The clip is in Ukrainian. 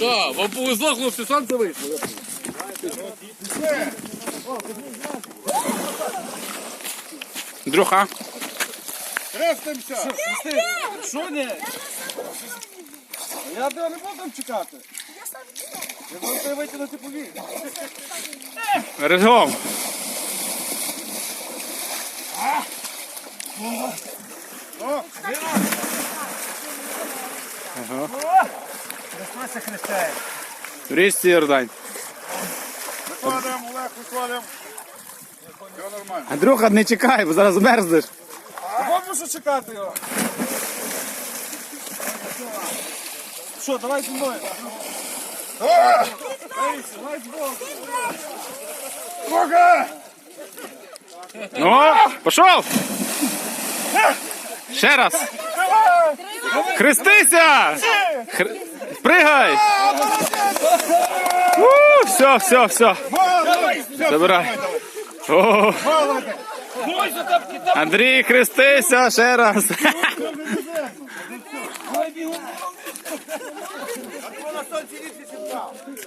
Так, вам повезло, хлопці, сонце вийшло. Друга. Хрестимося! Що ні? Я тебе не буду там чекати. Я буду тебе витягнути повік. Разом. Христос хрещає. В річці Йордань. Викладаємо, Олег, викладаємо. Все нормально. Андрюха, не чекай, бо зараз мерзнеш. А мушу чекати його. Що, давай зі мною. Давай з Богом. Бога! Ну, пішов. Ще раз. Хрестися! Хр... Пригай! У, все, все, все. Забирай. О. Андрій, хрестися ще раз.